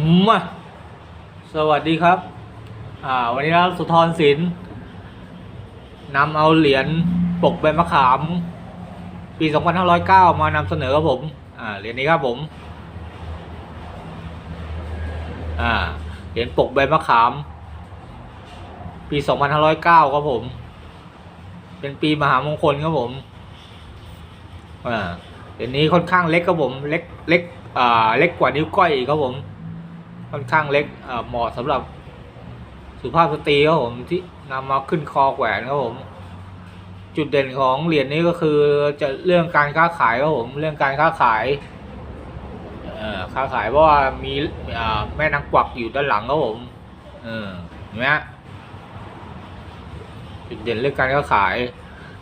มาสวัสดีครับ อ่า วันนี้เราสุธรศิลป์นำเอาเหรียญปกใบมะขาม ปี 2509 มานำเสนอครับผม อ่า เหรียญนี้ครับผม อ่า เหรียญปกใบมะขาม ปี 2509 ครับผม เป็นปีมหามงคลครับผม อ่า เหรียญนี้ค่อนข้างเล็กครับผม เล็ก เล็ก อ่า เล็กกว่านิ้วก้อยครับผม ค่อนข้างเล็กเหมาะสำหรับสุภาพสตรีครับผมที่นำมาขึ้นคอแขวนครับผม จุดเด่นของเหรียญนี้ก็คือจะเรื่องการค้าขายครับผมเรื่องการค้าขายค้าขายเพราะว่ามีแม่นางกวักอยู่ด้านหลังครับผมเห็นไหมฮะจุดเด่นเรื่องการค้าขาย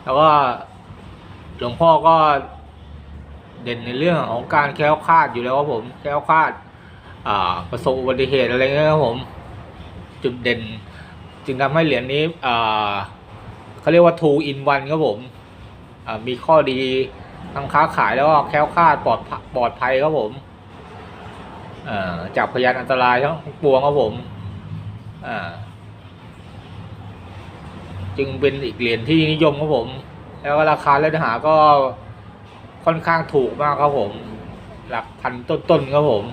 แล้วก็หลวงพ่อก็เด่นในเรื่องของการแคล้วคลาดอยู่แล้วครับผมแคล้วคลาด ประสบอุบัติเหตุอะไรเงี้ยครับผม จุดเด่น จึงทำให้เหรียญนี้เขาเรียกว่า two in one ครับผมอ่ามีข้อดีทั้งค้าขายแล้วก็แคล้วคลาดปลอดปลอดภัยครับผมจากพยานอันตรายทั้งปวงครับผมจึงเป็นอีกเหรียญที่นิยมครับผม แล้วก็ราคาเล่นหาก็ค่อนข้างถูกมากครับผม หลักพันต้นๆครับผม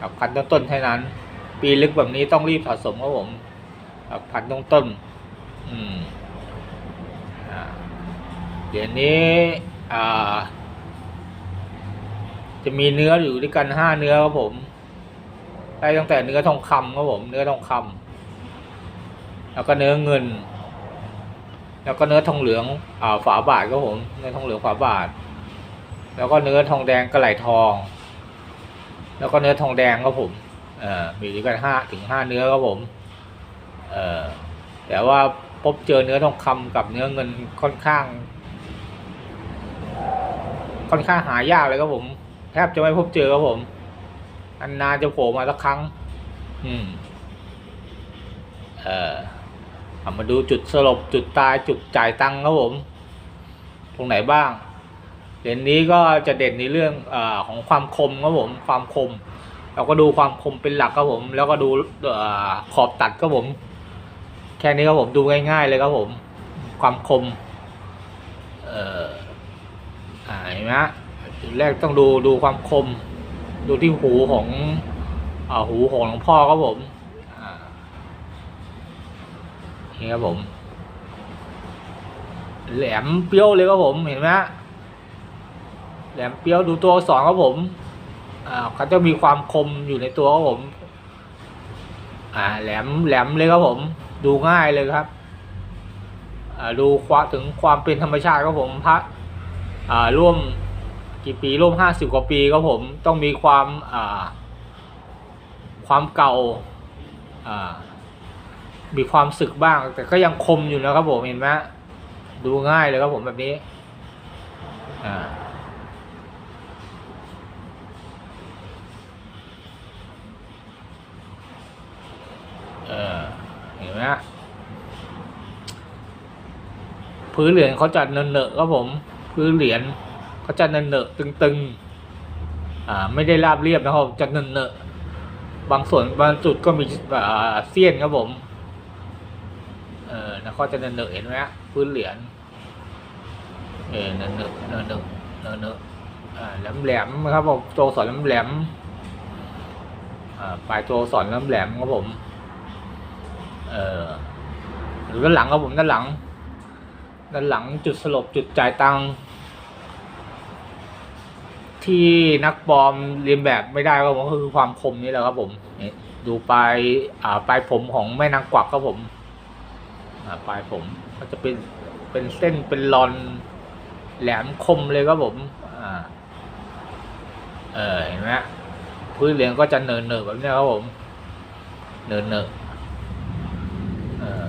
หลักพันต้นๆเท่านั้น ปีลึกแบบนี้ต้องรีบสะสมครับผมหลักพันต้นๆอืมอ่าเดี๋ยวนี้อ่า จะมีเนื้ออยู่ด้วยกันห้าเนื้อครับผม ได้ตั้งแต่เนื้อทองคำครับผม เนื้อทองคำแล้วก็เนื้อเงิน แล้วก็เนื้อทองเหลืองอ่าฝาบาทครับผม เนื้อทองเหลืองฝาบาท แล้วก็เนื้อทองแดงกระไหลทอง แล้วก็เนื้อทองแดงครับผมมีด้วยกันห้าถึงห้าเนื้อครับผมแต่ว่าพบเจอเนื้อทองคำกับเนื้อเงินค่อนข้าง ค่อนข้างหายากเลยครับผมแทบจะไม่พบเจอครับผม อันนานจะโผล่มาสักครั้ง อืม เออเอามาดูจุดสลบจุดตายจุดจ่ายตังค์ครับผม ตรงไหนบ้าง เหรียญนี้ก็จะเด่นในเรื่องอของความคมครับผมความคม เราก็ดูความคมเป็นหลักครับผม แล้วก็ดูอขอบตัดครับผม แค่นี้ครับผมดูง่าย ๆ เลยครับผม ความคม เออเห็นไหมฮะจุดแรกต้องดูดูความคม ดูที่หูของอหูของหลวงพ่อครับผมนี่ครับผม แหลมเปรี้ยวเลยครับผมเห็นไหมฮะ แหลมเปรี้ยวดูตัวอักษรครับผมอ่าเขาจะมีความคมอยู่ในตัวครับผม อ่า แหลมแหลมเลยครับผม ดูง่ายเลยครับอ่าดูความถึงความเป็นธรรมชาติครับผมพระอ่าร่วมกี่ปีร่วมห้าสิบกว่าปีครับผม ต้องมีความอ่าความเก่าอ่ามีความสึกบ้าง แต่ก็ยังคมอยู่นะครับผมเห็นไหมดูง่ายเลยครับผมแบบนี้อ่า เออเห็นไหมฮะ พื้นเหรียญเขาจะเนินเนอะครับผม พื้นเหรียญเขาจะเนินเนอะตึงๆ อ่าไม่ได้ราบเรียบนะครับจะเนินเนอะบางส่วนบางจุดก็มีอ่าเสี้ยนครับผมเออแล้วเขาจะเนินเนอะเห็นไหมฮะพื้นเหรียญเออเนินเนอะเนินเนอะเนินเนอะอ่าแหลมแหลมๆครับผมตัวสอนแหลมแหลมๆอ่าปลายตัวสอนแหลมแหลมๆครับผม เออหรือด้านหลังครับผมด้านหลัง ด้านหลังจุดสลบจุดจ่ายตังค์ที่นักปลอมเรียนแบบไม่ได้ก็ผมก็คือความคมนี่แหละครับผมดูปลายอ่าปลายผมของแม่นางกวักครับผมอ่าปลายผมก็จะเป็นเป็นเส้นเป็นรอนแหลมคมเลยครับผมอ่าเออเห็นไหมพื้นเรียญก็จะเนินเนิแบบนี้ครับผม เนินเนิเออ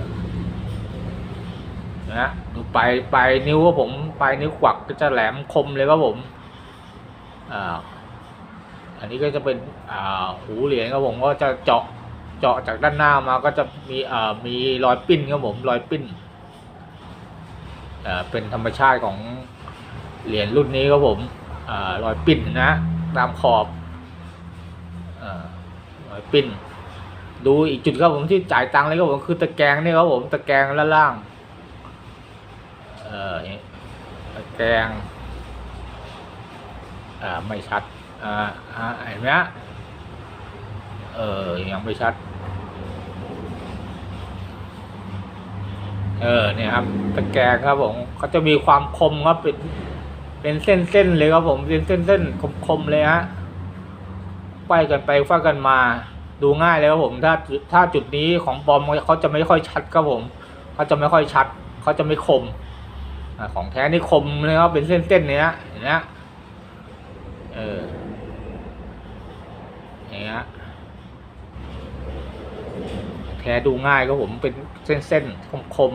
นะดูปลายปลายนิ้วครับผมปลายนิ้วขวักก็จะแหลมคมเลยครับผมอ่าอันนี้ก็จะเป็นอ่าหูเหรียญครับผมก็จะเจาะเจาะจากด้านหน้ามาก็จะมีอ่ามีรอยปิ้นครับผมรอยปิ้นอ่าเป็นธรรมชาติของเหรียญรุ่นนี้ครับผมอ่ารอยปิ้นนะตามขอบอ่ารอยปิ้นดูอีกจุดครับผมที่จ่ายตังค์เลยครับผมคือตะแกรงนี่ครับผมตะแกรงล่าง เออนี่ตะแกรงอ่าไม่ชัดอ่าอ่าเห็นไหมฮะเออยังไม่ชัด เออเนี่ยครับตะแกรงครับผมเขาจะมีความคมครับเป็นเป็นเส้นเส้นๆเลยครับผมเป็นเส้นเส้นคมคมๆเลยฮะไฟกันไปไฟกันมา ดูง่ายเลยครับผมถ้าถ้าจุดนี้ของบอมเขาจะไม่ค่อยชัดครับผมเขาจะไม่ค่อยชัดเขาจะไม่คมอา ของแท้นี่คมเลยครับเป็นเส้นๆเนี้ยเห็นไหมเอออย่างเงี้ยแท้ดูง่ายครับผมเป็นเส้นเส้นคม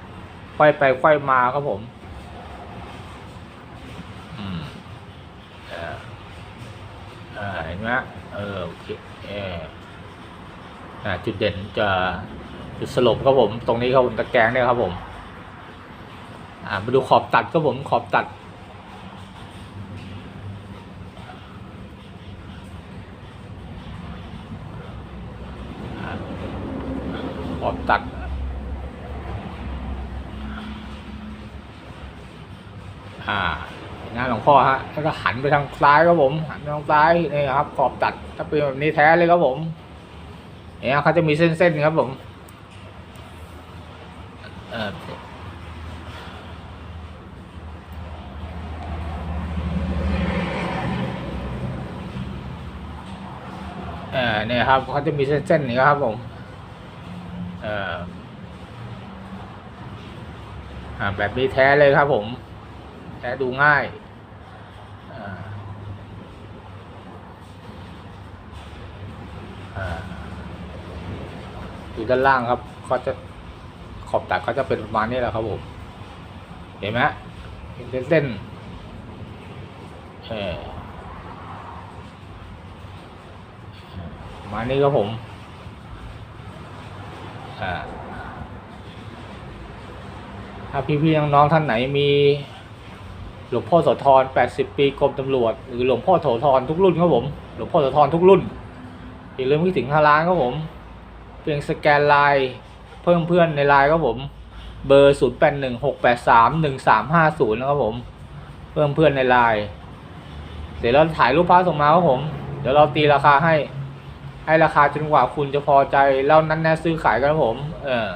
ๆไขว้ไปไขว้มาครับผมอืมเออเออเห็นไหมเออโอเคเอออ่าจุดเด่นจะจุดสลบครับผม ตรงนี้ครับผมตะแกรงเนี่ยครับผม อ่ามาดูขอบตัดครับผมขอบตัด ขอบตัดอ่าหน้าหลวงพ่อฮะแล้วก็หันไปทางซ้ายครับผม หันไปทางซ้ายนี่ครับขอบตัดถ้าเป็นแบบนี้แท้เลยครับผมเนี่ยเขาจะมีเส้นๆครับผม เอเนี่ยครับเขาจะมีเส้นๆนี่ครับผมเออแบบนี้แท้เลยครับผม แท้ดูง่ายอยู่ดูด้านล่างครับเขาจะขอบตัดเขาจะเป็นประมาณนี้แหละครับผม เห็นไหมเป็นเส้นๆเออประ มานี้ครับผม อ่า ถ้าพี่ๆน้องๆท่านไหนมีหลวงพ่อโสธร80 ปีกรมตำรวจ หรือหลวงพ่อโสธรทุกรุ่นครับผม หลวงพ่อโสธรทุกรุ่น อย่าลืมคิดถึงห้าล้านครับผม เพียงสแกนไลน์เพิ่มเพื่อนในไลน์ครับผม เบอร์ 0 8 1 6 8 3 1 3 5 0 นะครับผม เพิ่มเพื่อนในไลน์เดี๋ยวเราถ่ายรูปพระส่งมาครับผม เดี๋ยวเราตีราคาให้ ให้ราคาจนกว่าคุณจะพอใจแล้วนั้นแน่ซื้อขายกันครับผม เออ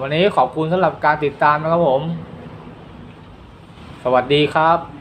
วันนี้ขอบคุณสำหรับการติดตามนะครับผม สวัสดีครับ